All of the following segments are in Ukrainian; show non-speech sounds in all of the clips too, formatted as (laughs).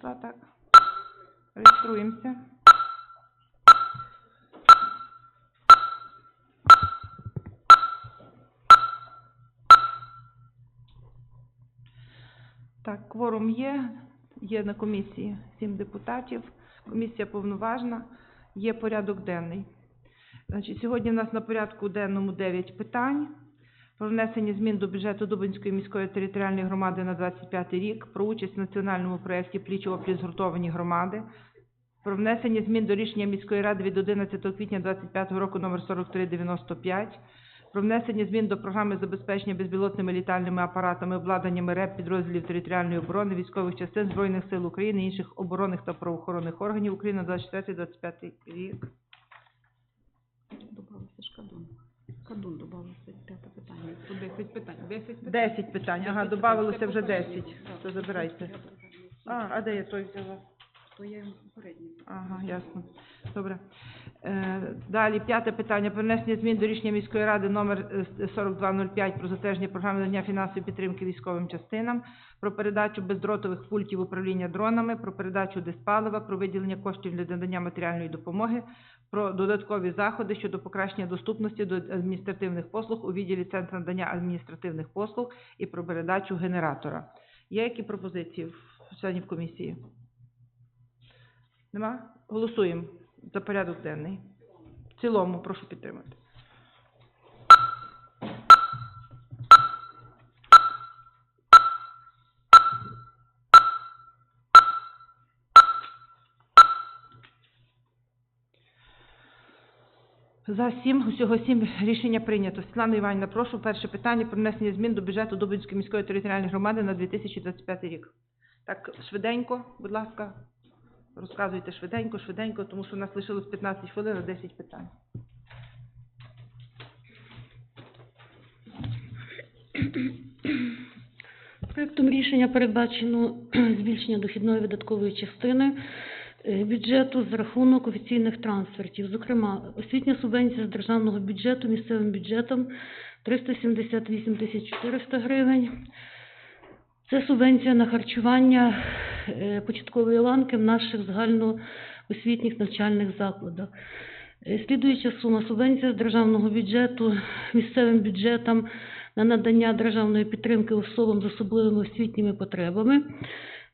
Два, так. Реєструємося. Так, кворум є, є на комісії сім депутатів, комісія повноважна, є порядок денний. Значить, сьогодні в нас на порядку денному 9 питань. Про внесення змін до бюджету Дубинської міської територіальної громади на 25 рік, про участь в національному проєкті пліч опліч згуртовані громади, про внесення змін до рішення міської ради від 11 квітня 25 року номер 4395, про внесення змін до програми забезпечення безпілотними літальними апаратами, обладнаннями РЕП підрозділів територіальної оборони, військових частин Збройних сил України, інших оборонних та правоохоронних органів України на 24-25 рік. Добавився ж кадун. Добавився, п'яте питання. По 10 питань. 10 питань. 10 питань, ага, додавалося вже Це 10. попередні. То забирайте. А, а де я той взяла? То є попередні. Ага, ясно. Добре. Е, далі, п'яте питання. Про внесення змін до рішення міської ради номер е, 4205 про затвердження програми надання фінансової підтримки військовим частинам, про передачу бездротових пультів управління дронами, про передачу диспалива, про виділення коштів для надання матеріальної допомоги, про додаткові заходи щодо покращення доступності до адміністративних послуг у відділі Центру надання адміністративних послуг і про передачу генератора. Є які пропозиції в членів комісії? Нема? Голосуємо за порядок денний. В цілому прошу підтримати. За сім, усього сім рішення прийнято. Світлана Іванівна, прошу перше питання про внесення змін до бюджету Дубинської міської територіальної громади на 2025 рік. Так, швиденько, будь ласка, розказуйте швиденько, швиденько, тому що у нас лишилось 15 хвилин на 10 питань. Проектом рішення передбачено (clears throat) збільшення дохідної видаткової частини бюджету за рахунок офіційних трансфертів. Зокрема, освітня субвенція з державного бюджету місцевим бюджетом 378 тисяч 400 гривень. Це субвенція на харчування е, початкової ланки в наших загальноосвітніх навчальних закладах. Е, Слідуюча сума субвенція з державного бюджету місцевим бюджетам на надання державної підтримки особам з особливими освітніми потребами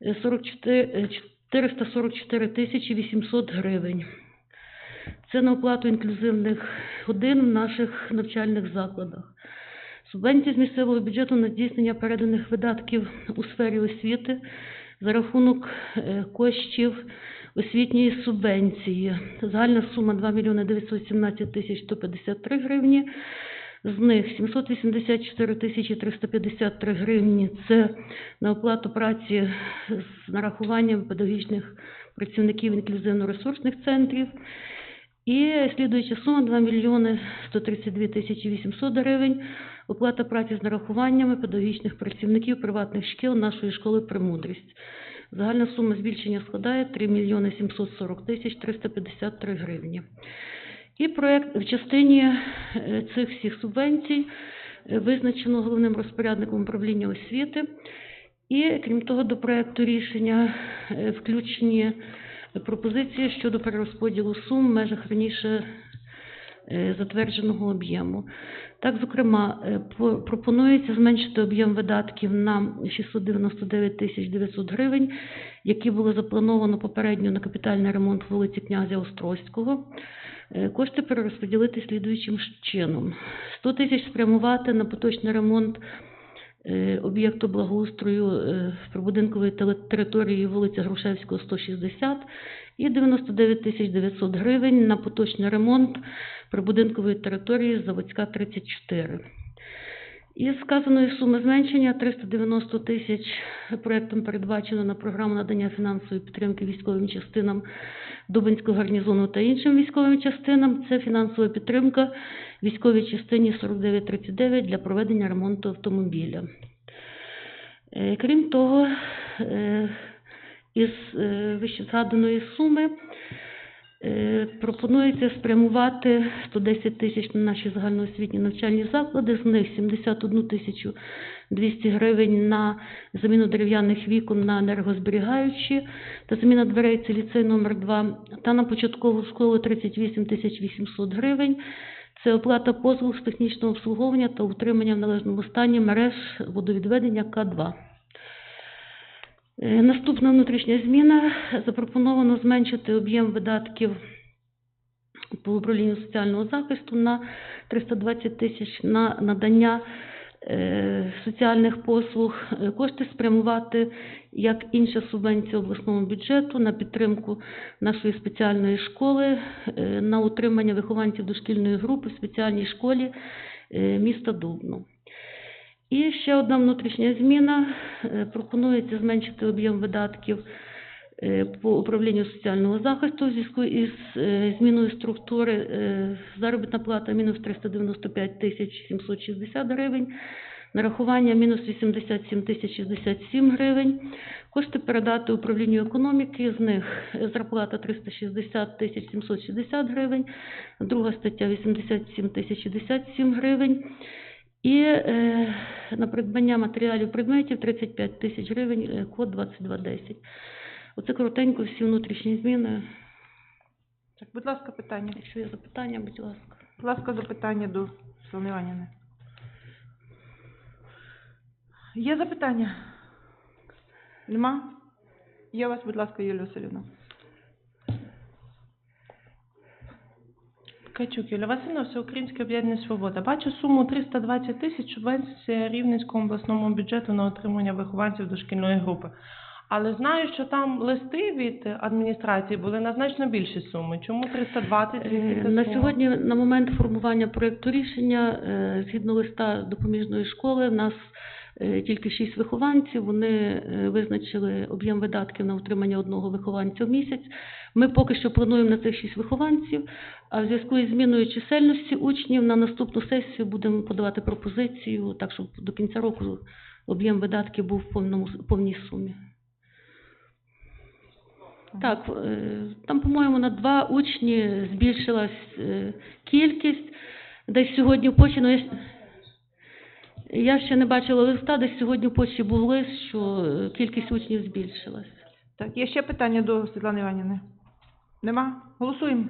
е, 44, е, 444 тисячі 800 гривень. Це на оплату інклюзивних годин в наших навчальних закладах. Субвенція з місцевого бюджету на здійснення переданих видатків у сфері освіти за рахунок е, коштів освітньої субвенції. Загальна сума 2 мільйони 917 тисяч 153 гривні. З них 784 тисячі 353 гривні – це на оплату праці з нарахуванням педагогічних працівників інклюзивно-ресурсних центрів. І слідуюча сума 2 мільйони 132 тисячі 800 гривень – оплата праці з нарахуваннями педагогічних працівників приватних шкіл нашої школи «Премудрість». Загальна сума збільшення складає 3 мільйони 740 тисяч 353 гривні. І проект в частині е, цих всіх субвенцій е, визначено головним розпорядником управління освіти. І крім того, до проекту рішення е, включені пропозиції щодо перерозподілу сум в межах раніше затвердженого об'єму. Так, зокрема, пропонується зменшити об'єм видатків на 699 тисяч 900 гривень, які було заплановано попередньо на капітальний ремонт вулиці князя Острозького. Е, Кошти перерозподілити слідуючим чином. 100 тисяч спрямувати на поточний ремонт е, об'єкту благоустрою е, прибудинкової території вулиця Грушевського, 160 і 99 тисяч 900 гривень на поточний ремонт прибудинкової території Заводська, 34. Із сказаної суми зменшення 390 тисяч проектом передбачено на програму надання фінансової підтримки військовим частинам Дубинського гарнізону та іншим військовим частинам. Це фінансова підтримка військовій частині 4939 для проведення ремонту автомобіля. Е, Крім того, е, із е, вищезгаданої суми пропонується спрямувати 110 тисяч на наші загальноосвітні навчальні заклади, з них 71 тисячу 200 гривень на заміну дерев'яних вікон на енергозберігаючі та заміна дверей це ліцей номер 2 та на початкову школу 38 тисяч 800 гривень. Це оплата послуг з технічного обслуговування та утримання в належному стані мереж водовідведення К2. Е, Наступна внутрішня зміна. Запропоновано зменшити об'єм видатків по управлінню соціального захисту на 320 тисяч на надання е, соціальних послуг. Е, Кошти спрямувати, як інша субвенція обласному бюджету, на підтримку нашої спеціальної школи, на утримання вихованців дошкільної групи в спеціальній школі міста Дубно. І ще одна внутрішня зміна. Е, Пропонується зменшити об'єм видатків е, по управлінню соціального захисту в зв'язку із е, зміною структури. Заробітна плата мінус 395 тисяч 760 гривень, нарахування мінус 87 тисяч 67 гривень. Кошти передати управлінню економіки, з них зарплата 360 тисяч 760 гривень, друга стаття 87 тисяч 67 гривень. І е, на придбання матеріалів предметів 35 тисяч гривень, е, код 2210. Оце коротенько всі внутрішні зміни. Так, будь ласка, питання. Якщо є запитання, будь ласка. Будь ласка, запитання до Світлани Іванівни. Є запитання? Нема? Є у вас, будь ласка, Юлія Васильівна. Ткачук Юлія Васильівна, Всеукраїнське об'єднання Свобода. Бачу суму 320 тисяч субвенція Рівненському обласному бюджету на отримання вихованців дошкільної групи. Але знаю, що там листи від адміністрації були на значно більші суми. Чому 320 Е, На сьогодні, на момент формування проєкту рішення, е, згідно листа допоміжної школи, нас тільки шість вихованців. Вони е, визначили об'єм видатків на утримання одного вихованця в місяць. Ми поки що плануємо на цих шість вихованців, а в зв'язку із зміною чисельності учнів на наступну сесію будемо подавати пропозицію, так щоб до кінця року об'єм видатків був в повному, повній сумі. Так, е, там, по-моєму, на два учні збільшилась е, кількість. Десь сьогодні в почті, ну, я, ще не бачила листа, десь сьогодні в почті був лист, що е, кількість учнів збільшилась. Так, є ще питання до Світлани Іванівни? Нема? Голосуємо.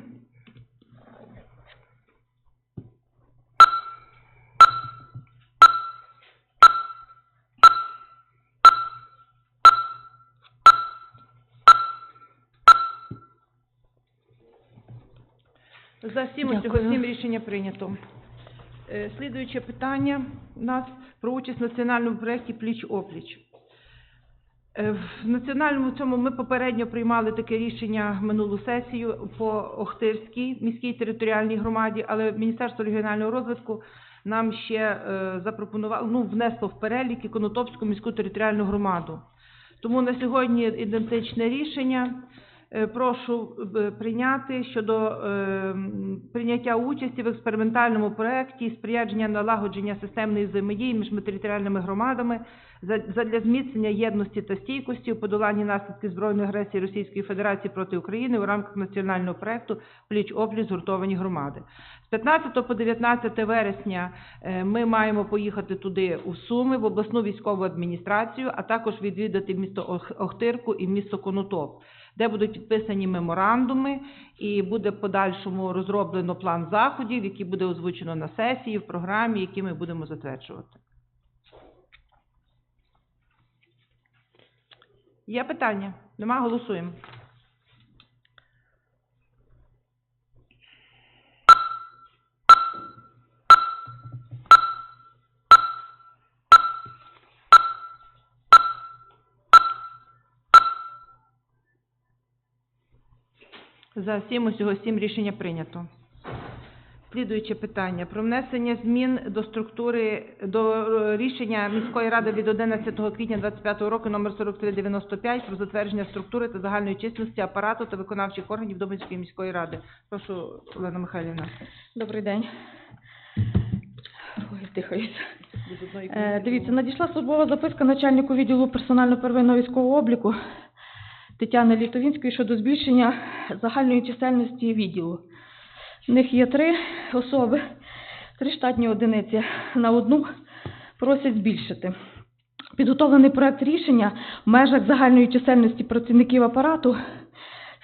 За сім усього сім рішення прийнято. Е, Слідуюче питання у нас про участь в національному проєкті Пліч-опліч. Е, В національному цьому ми попередньо приймали таке рішення минулу сесію по Охтирській міській територіальній громаді, але Міністерство регіонального розвитку нам ще е, запропонувало, ну, внесло в перелік і Конотопську міську територіальну громаду. Тому на сьогодні ідентичне рішення. Е, Прошу е, прийняти щодо е, прийняття участі в експериментальному проєкті сприяння налагодження системної взаємодії між територіальними громадами за- задля зміцнення єдності та стійкості у подоланні наслідків збройної агресії Російської Федерації проти України у рамках національного проєкту пліч опліч згуртовані громади. З 15 по 19 вересня ми маємо поїхати туди у Суми в обласну військову адміністрацію, а також відвідати місто Ох- Охтирку і місто Конотоп де будуть підписані меморандуми, і буде подальшому розроблено план заходів, який буде озвучено на сесії, в програмі, які ми будемо затверджувати. Є питання? Нема? Голосуємо. За сім усього сім рішення прийнято. Слідуюче питання про внесення змін до структури до е, рішення міської ради від 11 квітня 25 року номер 4395 про затвердження структури та загальної численності апарату та виконавчих органів Дубинської міської ради. Прошу, Олена Михайлівна. Добрий день. Ой, дихаюся. Е, Дивіться, надійшла службова записка начальнику відділу персонально-первинного військового обліку Тетяни Літовінської щодо збільшення загальної чисельності відділу. В них є три особи, три штатні одиниці на одну просять збільшити. Підготовлений проект рішення в межах загальної чисельності працівників апарату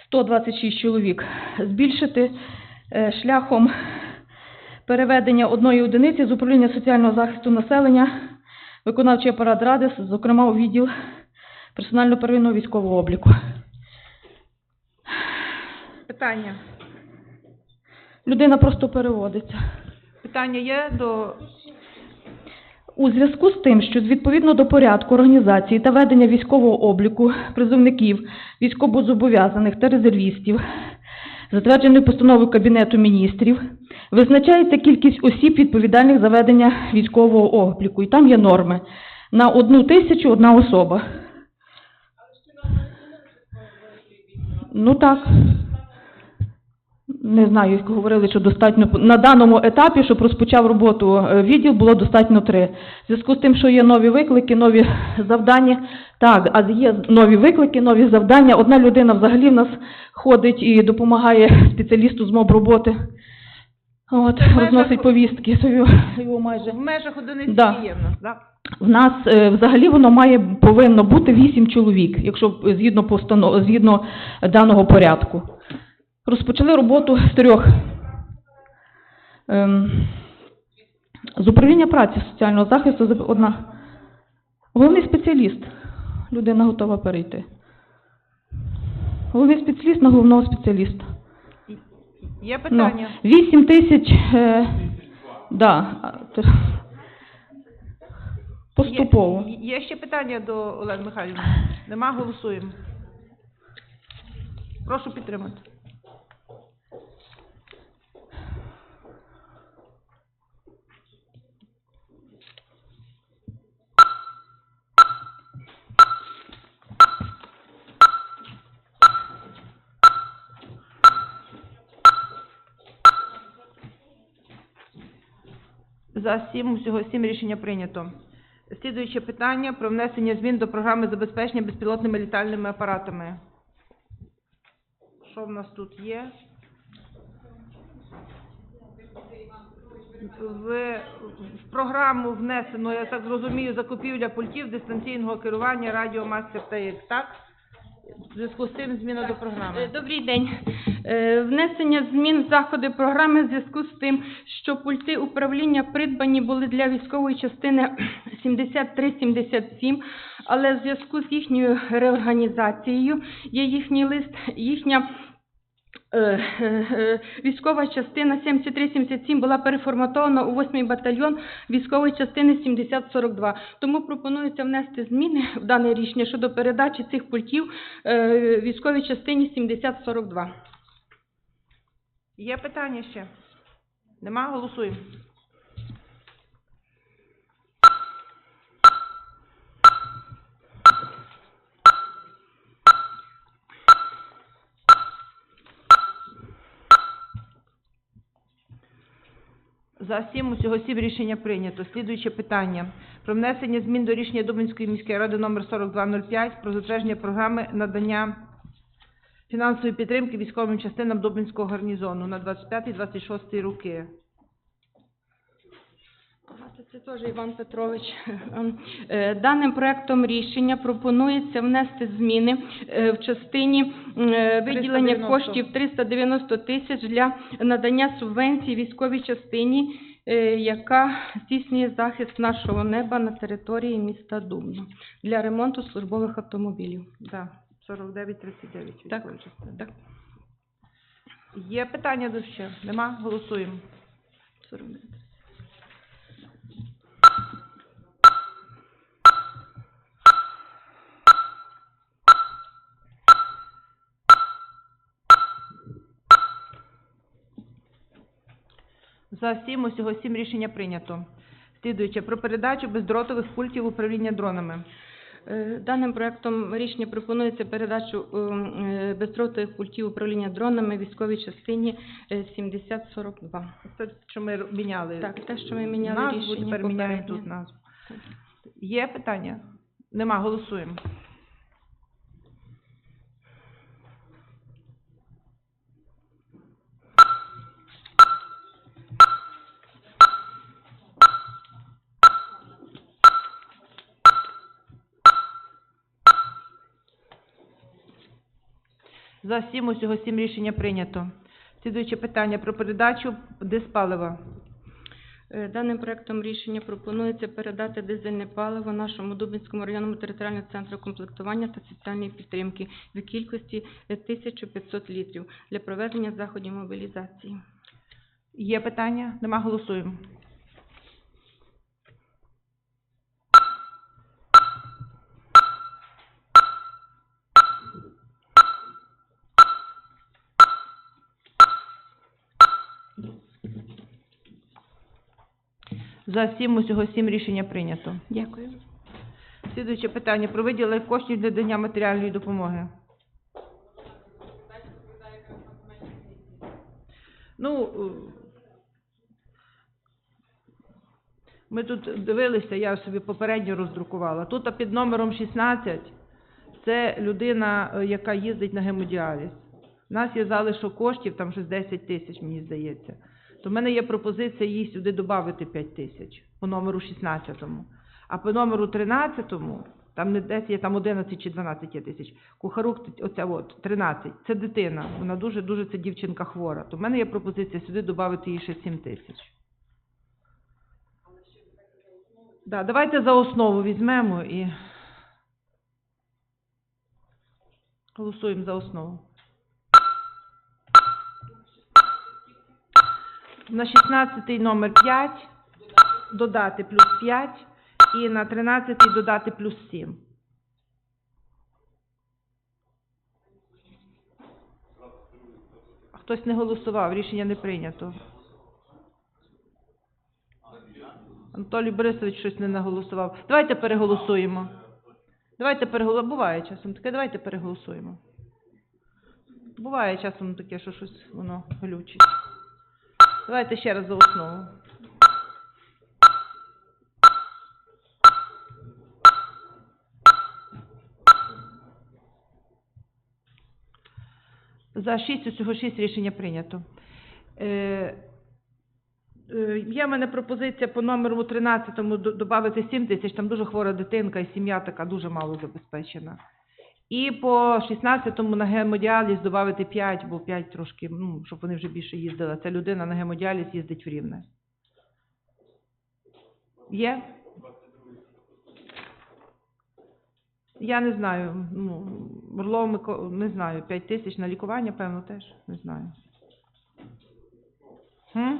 126 чоловік збільшити е, шляхом переведення одної одиниці з управління соціального захисту населення, виконавчий апарат ради, зокрема у відділ персонально первинного військового обліку. Питання. Людина просто переводиться. Питання є до У зв'язку з тим, що відповідно до порядку організації та ведення військового обліку призовників, військовозобов'язаних та резервістів, затвердженої постановою Кабінету міністрів, визначається кількість осіб, відповідальних за ведення військового обліку. І там є норми. На одну тисячу одна особа. Ну так. Не знаю, як говорили, що достатньо на даному етапі, щоб розпочав роботу е, відділ, було достатньо три. В зв'язку з тим, що є нові виклики, нові (laughs) завдання. Так, а є нові виклики, нові завдання. Одна людина взагалі в нас ходить і допомагає спеціалісту з моб роботи. От, розносить повістки. То його, майже. в межах одиниці Да. є в нас, так? В нас е, взагалі воно має повинно бути вісім чоловік, якщо згідно постанов, згідно даного порядку. Розпочали роботу з трьох. Ем, з управління праці соціального захисту за- одна. Головний спеціаліст. Людина готова перейти. Головний спеціаліст на головного спеціаліста. Є Ну, питання? 8 тисяч. Е, да, поступово. Є, є ще питання до Олени Михайлівни? Нема, голосуємо. Прошу підтримати. За сім, усього сім рішення прийнято. Слідуюче питання про внесення змін до програми забезпечення безпілотними літальними апаратами. Що в нас тут є? В, в програму внесено, я так зрозумію, закупівля пультів дистанційного керування радіомастер TX, так? В зв'язку з цим зміна до Е, програми. Добрий день. Е, Внесення змін в заходи програми в зв'язку з тим, що пульти управління придбані були для військової частини (clears throat) 73-77, але в зв'язку з їхньою реорганізацією є їхній лист, їхня е, е, військова частина 73-77 була переформатована у 8-й батальйон військової частини 7042. Тому пропонується внести зміни в дане рішення щодо передачі цих пультів військовій частині 7042. Є питання ще? Нема? Голосуємо. За сім усього сім рішення прийнято. Слідуюче питання. Про внесення змін до рішення Дубинської міської ради номер 4205 про затвердження програми надання фінансової підтримки військовим частинам Дубинського гарнізону на 25-26 роки. Це- теж Іван Петрович. Е, Даним проектом рішення пропонується внести зміни е, в частині е, виділення 390. коштів 390 тисяч для надання субвенції військовій частині, яка здійснює захист нашого неба на території міста Дубно для ремонту службових автомобілів. Да, 49-39 Так, так. Є питання до ще? Нема? Голосуємо. 49. За сім усього сім рішення прийнято. Слідуюче про передачу бездротових пультів управління дронами. Е, Даним проектом рішення пропонується передачу ем, е, бездротових пультів управління дронами військовій частині е, 7042. Це що ми міняли. Так, те, що ми міняли назву, рішення тепер міняємо тут назву. Є питання? Нема, голосуємо. За сім, усього сім рішення прийнято. Слідуюче питання про передачу диспалива. Е, Даним проектом рішення пропонується передати дизельне паливо нашому Дубинському районному територіальному центру комплектування та соціальної підтримки в кількості е, 1500 літрів для проведення заходів мобілізації. Є питання? Нема голосуємо. За сім, усього сім рішення прийнято. Дякую. Слідуюче питання про виділення коштів для дання матеріальної допомоги. Ну, ми тут дивилися, я собі попередньо роздрукувала. Тут під номером 16 це людина, яка їздить на гемодіаліз. У нас є залишок коштів, там щось 10 тисяч, мені здається. То в мене є пропозиція їй сюди додати 5 тисяч по номеру 16. А по номеру 13, там не 10, є, там 11 чи 12 є тисяч. Кухарук, оця от, 13, це дитина. Вона дуже-дуже, це дівчинка хвора. То в мене є пропозиція сюди додати їй ще 7 тисяч. Да, давайте за основу візьмемо і голосуємо за основу. На 16 номер 5 додати плюс 5 і на 13 додати плюс 7. Хтось не голосував, рішення не прийнято. Анатолій Борисович щось не наголосував. Давайте переголосуємо. Давайте переголосуємо. Буває часом таке, давайте переголосуємо. Буває часом таке, що щось воно глючить. Давайте ще раз за основу. За 6, усього 6 рішення прийнято. Е, е, є в мене пропозиція по номеру 13 додати 7 тисяч, там дуже хвора дитинка і сім'я така дуже мало забезпечена. І по 16-му на гемодіаліз додати 5, бо 5 трошки, ну, щоб вони вже більше їздили. Ця людина на гемодіаліз їздить в Рівне. Є? Я не знаю. Ну, Орлов Мико... не знаю. 5 тисяч на лікування, певно, теж. Не знаю. Хм?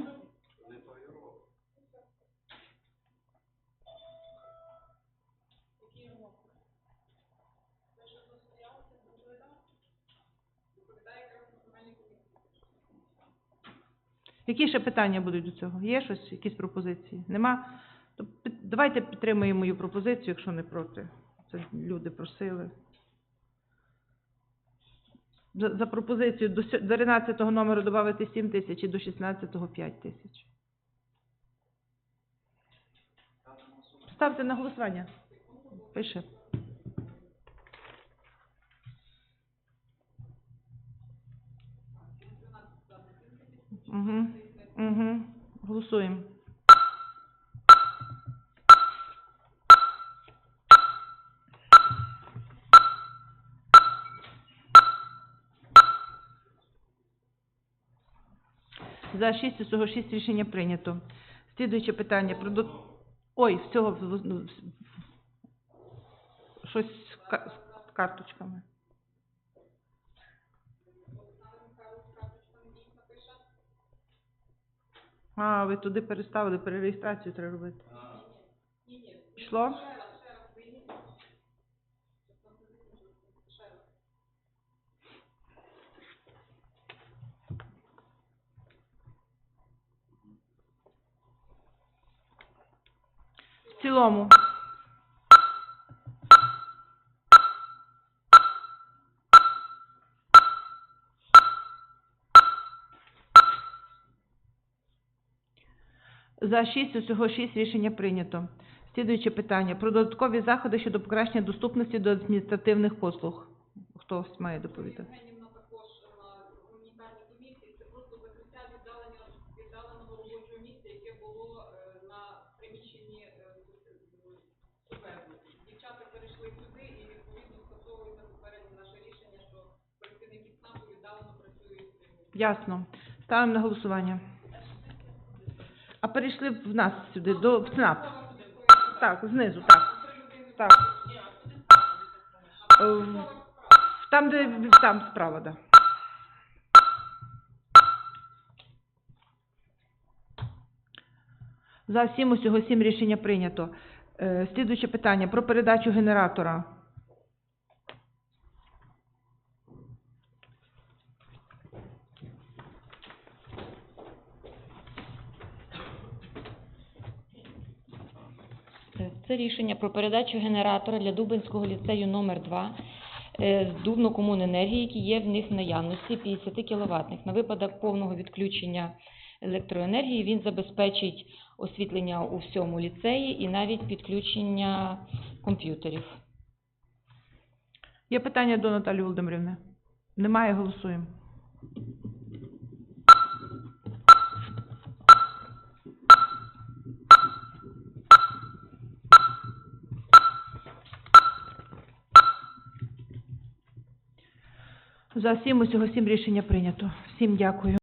Які ще питання будуть до цього? Є щось, якісь пропозиції? Нема? То давайте підтримаємо мою пропозицію, якщо не проти. Це люди просили. За, за пропозицію до сьо- до 13 номеру додати 7 тисяч і до 16-го 5 тисяч. Ставте на голосування. Пише. Угу. Угу. Голосуємо. За 6, усього 6 рішення прийнято. Слідуюче питання. Про до... Ой, всього щось з карточками. А, ви туди переставили, перереєстрацію треба робити. Пішло? В цілому. За 6, усього 6 рішення прийнято. Слідуюче питання. Про додаткові заходи щодо покращення доступності до адміністративних послуг. Хтось має доповідати. Дівчата перейшли сюди і відповідно скасовується попереднє наше рішення, що працівники ЦНАПу Ясно. Ставимо на голосування. А перейшли в нас сюди, до в ЦНАП. Так, знизу, так. Так. Е, Там, де там справа, да. За сім, усього сім рішення прийнято. Е, питання про передачу генератора. Це рішення про передачу генератора для Дубинського ліцею номер 2 з Дубно-Комуненергії, які є в них в наявності 50 кВт. На випадок повного відключення електроенергії він забезпечить освітлення у всьому ліцеї і навіть підключення комп'ютерів. Є питання до Наталі Володимирівни? Немає, голосуємо. За сім, усього сім рішення прийнято. Всім дякую.